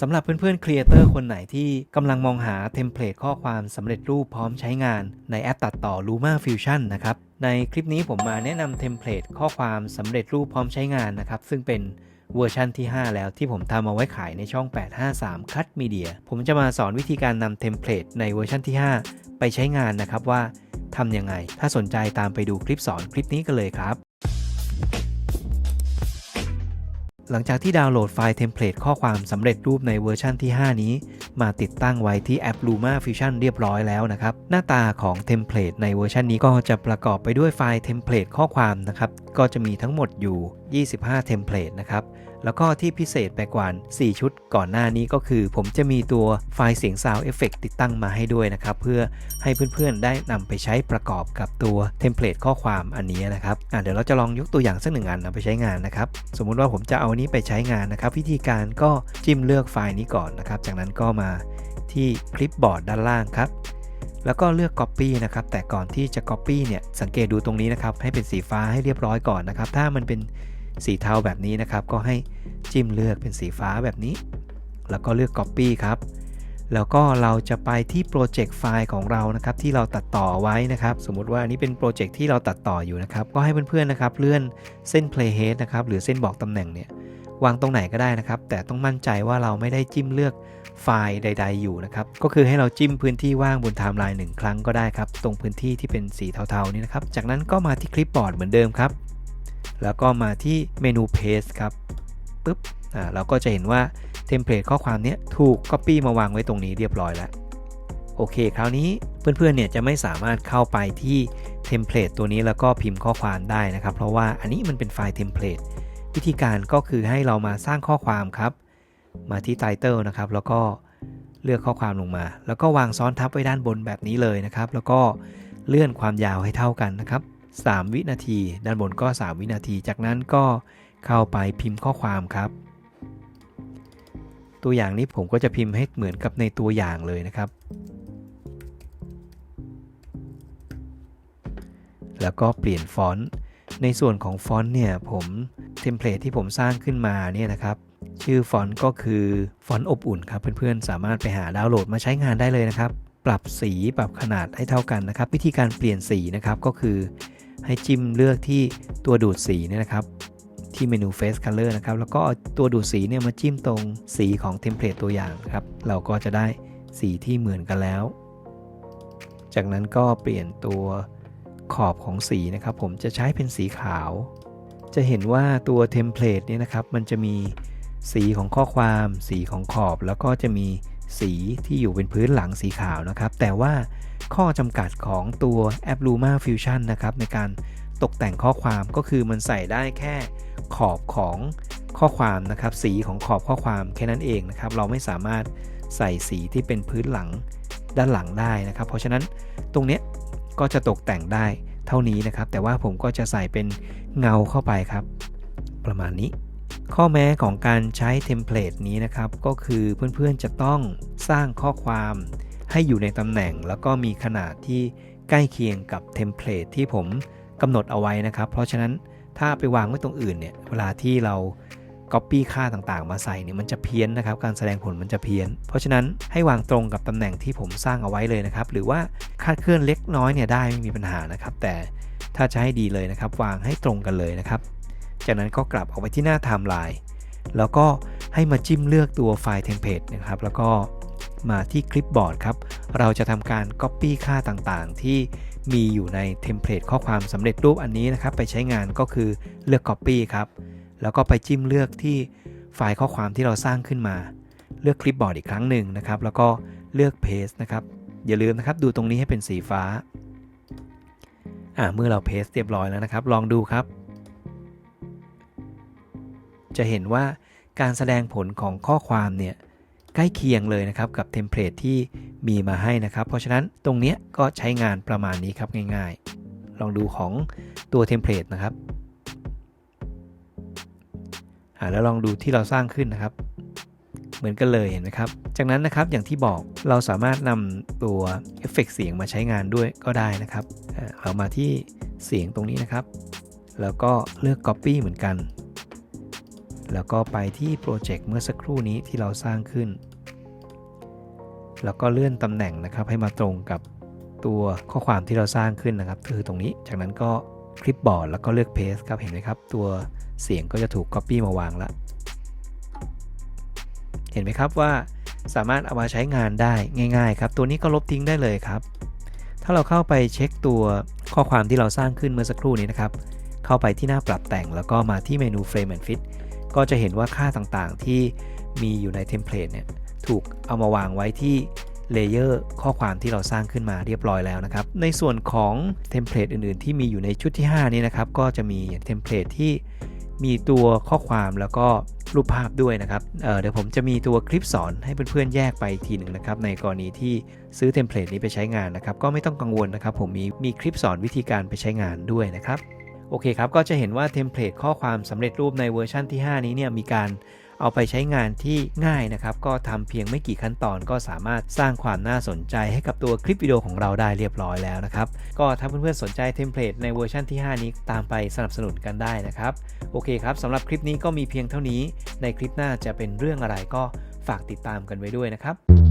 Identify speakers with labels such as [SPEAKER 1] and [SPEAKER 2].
[SPEAKER 1] สำหรับเพื่อนๆครีเอเตอร์คนไหนที่กำลังมองหาเทมเพลตข้อความสำเร็จรูปพร้อมใช้งานในแอปตัดต่อ Luma Fusion นะครับ ในคลิปนี้ผมมาแนะนำเทมเพลตข้อความสำเร็จรูปพร้อมใช้งานนะครับ ซึ่งเป็นเวอร์ชันที่ 5 แล้วที่ผมทำเอาไว้ขายในช่อง 853 Cut Media ผมจะมาสอนวิธีการนำเทมเพลตในเวอร์ชันที่ 5 ไปใช้งานนะครับว่าทำยังไง ถ้าสนใจตามไปดูคลิปสอนคลิปนี้กันเลยครับ หลังจากที่ดาวน์โหลดไฟล์เทมเพลตข้อความสำเร็จรูปในเวอร์ชันที่ 5 นี้ มาติดตั้งไว้ที่แอป Luma Fusion เรียบร้อยแล้วนะครับ หน้าตาของเทมเพลตในเวอร์ชันนี้ก็จะประกอบไปด้วยไฟล์เทมเพลตข้อความนะครับ ก็จะมีทั้งหมดอยู่ 25 เทมเพลตนะครับ แล้วก็ที่พิเศษไปกว่า 4 ชุดก่อนหน้านี้ก็คือ ผมจะมีตัวไฟล์เสียงซาวเอฟเฟกติดตั้งมาให้ด้วยนะครับ เพื่อให้เพื่อนๆได้นำไปใช้ประกอบกับตัวเทมเพลตข้อความอันนี้นะครับอะเดี๋ยวเราจะลองยกตัวอย่างสักหนึ่งอันนำไปใช้งานนะครับ สมมุติว่าผมจะเอานนี้ไปใช้งานนะครับ วิธีการก็จิ้มเลือกไฟล์นี้ก่อนนะครับ จากนั้นก็มาที่คลิปบอร์ดด้านล่างครับแล้วก็เลือก Copy นะครับ แต่ก่อนที่จะ Copy เนี่ย สังเกตดูตรงนี้นะครับ ให้เป็นสีฟ้าให้เรียบร้อยก่อนนะครับ ถ้ามันเป็น สีเทาแบบนี้นะครับ ก็ให้จิ้มเลือกเป็นสีฟ้าแบบนี้ แล้วก็เลือก Copy ครับ แล้วก็เราจะไปที่โปรเจกต์ไฟล์ของเรานะครับ ที่เราตัดต่อไว้นะครับ สมมุติว่าอันนี้เป็นโปรเจกต์ที่เราตัดต่ออยู่นะครับ ก็ให้เพื่อนๆนะครับ เลื่อนเส้น playhead นะครับ หรือเส้นบอกตำแหน่งเนี่ยวางตรงไหนก็ได้นะครับ แต่ต้องมั่นใจว่าเราไม่ได้จิ้มเลือกไฟล์ใด ๆ อยู่นะครับ ก็คือให้เราจิ้มพื้นที่ว่างบนไทม์ไลน์หนึ่งครั้งก็ได้ครับ ตรงพื้นที่ที่เป็นสีเทาๆนี่นะครับ จากนั้นก็มาที่คลิปบอร์ดเหมือนเดิมครับ แล้วก็มาที่เมนู paste ครับปึ๊บอ่าเราก็จะเห็นว่าเทมเพลตข้อความนี้ถูก Copy มาวางไว้ตรงนี้เรียบร้อยแล้ว โอเค คราวนี้เพื่อนๆเนี่ยจะไม่สามารถเข้าไปที่เทมเพลตตัวนี้แล้วก็พิมพ์ข้อความได้นะครับ เพราะว่าอันนี้มันเป็นไฟล์เทมเพลตวิธีการก็คือให้เรามาสร้างข้อความครับ มาที่ Title นะครับ แล้วก็เลือกข้อความลงมา แล้วก็วางซ้อนทับไว้ด้านบนแบบนี้เลยนะครับ แล้วก็เลื่อนความยาวให้เท่ากันนะครับ 3 วินาที ด้านบนก็ 3 วินาที จากนั้นก็เข้าไปพิมพ์ข้อความครับ ตัวอย่างนี้ผมก็จะพิมพ์ให้เหมือนกับในตัวอย่างเลยนะครับ แล้วก็เปลี่ยนฟอนต์ ในส่วนของฟอนต์เนี่ยผมเทมเพลตที่ผมสร้างขึ้นมาเนี่ยนะครับ ชื่อฟอนต์ก็คือฟอนต์อบอุ่นครับ เพื่อนๆ สามารถไปหาดาวน์โหลดมาใช้งานได้เลยนะครับปรับสีปรับขนาดให้เท่ากันนะครับ วิธีการเปลี่ยนสีนะครับก็คือ ให้จิ้มเลือกที่ตัวดูดสีเนี่ยนะครับ ที่เมนู Face Color นะครับ แล้วก็เอาตัวดูดสีเนี่ยมาจิ้มตรงสีของเทมเพลตตัวอย่างครับ เราก็จะได้สีที่เหมือนกันแล้ว จากนั้นก็เปลี่ยนตัวขอบของสีนะครับ ผมจะใช้เป็นสีขาว จะเห็นว่าตัวเทมเพลตเนี่ยนะครับ มันจะมีสีของข้อความ สีของขอบ แล้วก็จะมีสีที่อยู่เป็นพื้นหลังสีขาวนะครับ แต่ว่า ข้อจำกัดของตัวแอป Luma Fusion นะครับในการตกแต่งข้อความก็คือมันใส่ได้แค่ขอบของข้อความนะครับ สีของขอบข้อความแค่นั้นเองนะครับ เราไม่สามารถใส่สีที่เป็นพื้นหลังด้านหลังได้นะครับ เพราะฉะนั้นตรงเนี้ยก็จะตกแต่งได้เท่านี้นะครับ แต่ว่าผมก็จะใส่เป็นเงาเข้าไปครับ ประมาณนี้ ข้อแม้ของการใช้เทมเพลตนี้นะครับ ก็คือเพื่อนๆจะต้องสร้างข้อความ ให้อยู่ในตำแหน่งแล้วก็มีขนาดที่ใกล้เคียงกับเทมเพลตที่ผมกำหนดเอาไว้นะครับ เพราะฉะนั้นถ้าไปวางไว้ตรงอื่นเนี่ยเวลาที่เรา Copy ค่าต่างๆ มาใส่เนี่ยมันจะเพี้ยนนะครับ การแสดงผลมันจะเพี้ยน เพราะฉะนั้นให้วางตรงกับตำแหน่งที่ผมสร้างเอาไว้เลยนะครับ หรือว่าคาดเคลื่อนเล็กน้อยเนี่ยได้ไม่มีปัญหานะครับ แต่ถ้าจะให้ดีเลยนะครับ วางให้ตรงกันเลยนะครับ จากนั้นก็กลับออกไปที่หน้าไทม์ไลน์แล้วก็ให้มาจิ้มเลือกตัวไฟล์เทมเพลตนะครับ แล้วก็ มาที่คลิปบอร์ดครับ เราจะทำการ Copy ค่าต่างๆ ที่มีอยู่ในเทมเพลตข้อความสำเร็จรูปอันนี้นะครับ ไปใช้งานก็คือเลือก Copy ครับ แล้วก็ไปจิ้มเลือกที่ไฟล์ข้อความที่เราสร้างขึ้นมา เลือกคลิปบอร์ดอีกครั้งหนึ่งนะครับ แล้วก็เลือก Paste นะครับ อย่าลืมนะครับดูตรงนี้ให้เป็นสีฟ้าอ่าเมื่อเรา Paste เรียบร้อยแล้วนะครับ ลองดูครับ จะเห็นว่าการแสดงผลของข้อความเนี่ย ใกล้เคียงเลยนะครับกับเทมเพลตที่มีมาให้นะครับ เพราะฉะนั้นตรงนี้ก็ใช้งานประมาณนี้ครับง่ายๆ ลองดูของตัวเทมเพลตนะครับแล้วลองดูที่เราสร้างขึ้นนะครับ เหมือนกันเลยเห็นไหมครับ จากนั้นนะครับอย่างที่บอกเราสามารถนำตัวเอฟเฟกเสียงมาใช้งานด้วยก็ได้นะครับ เรามาที่เสียงตรงนี้นะครับ แล้วก็เลือก Copy เหมือนกัน แล้วก็ไปที่โปรเจกต์เมื่อสักครู่นี้ที่เราสร้างขึ้น แล้วก็เลื่อนตำแหน่งนะครับให้มาตรงกับตัวข้อความที่เราสร้างขึ้นนะครับ คือตรงนี้ จากนั้นก็คลิปบอร์ดแล้วก็เลือก paste ครับ เห็นไหมครับ ตัวเสียงก็จะถูก copy มาวางแล้วเห็นไหมครับว่าสามารถเอามาใช้งานได้ง่าย ๆ ครับ ตัวนี้ก็ลบทิ้งได้เลยครับ ถ้าเราเข้าไปเช็คตัวข้อความที่เราสร้างขึ้นเมื่อสักครู่นี้นะครับ เข้าไปที่หน้าปรับแต่งแล้วก็มาที่เมนู Frame and Fit ก็จะเห็นว่าค่าต่างๆที่มีอยู่ในเทมเพลตเนี่ยถูกเอามาวางไว้ที่เลเยอร์ข้อความที่เราสร้างขึ้นมาเรียบร้อยแล้วนะครับ ในส่วนของเทมเพลตอื่นๆ ที่มีอยู่ในชุดที่ 5 นี้นะครับ ก็จะมีเทมเพลตที่มีตัวข้อความแล้วก็รูปภาพด้วยนะครับเเดี๋ยวผมจะมีตัวคลิปสอนให้เพื่อนๆ แยกไปทีหนึ่งนะครับ ในกรณีที่ซื้อเทมเพลตนี้ไปใช้งานนะครับ ก็ไม่ต้องกังวลนะครับ ผมมีมีคลิปสอนวิธีการไปใช้งานด้วยนะครับ โอเคครับ ก็จะเห็นว่าเทมเพลตข้อความสำเร็จรูปในเวอร์ชันที่ 5 นี้เนี่ยมีการเอาไปใช้งานที่ง่ายนะครับ ก็ทำเพียงไม่กี่ขั้นตอนก็สามารถสร้างความน่าสนใจให้กับตัวคลิปวิดีโอของเราได้เรียบร้อยแล้วนะครับ ก็ถ้าเพื่อนๆสนใจเทมเพลตในเวอร์ชันที่ 5 นี้ตามไปสนับสนุนกันได้นะครับ โอเคครับสำหรับคลิปนี้ก็มีเพียงเท่านี้ ในคลิปหน้าจะเป็นเรื่องอะไรก็ฝากติดตามกันไว้ด้วยนะครับ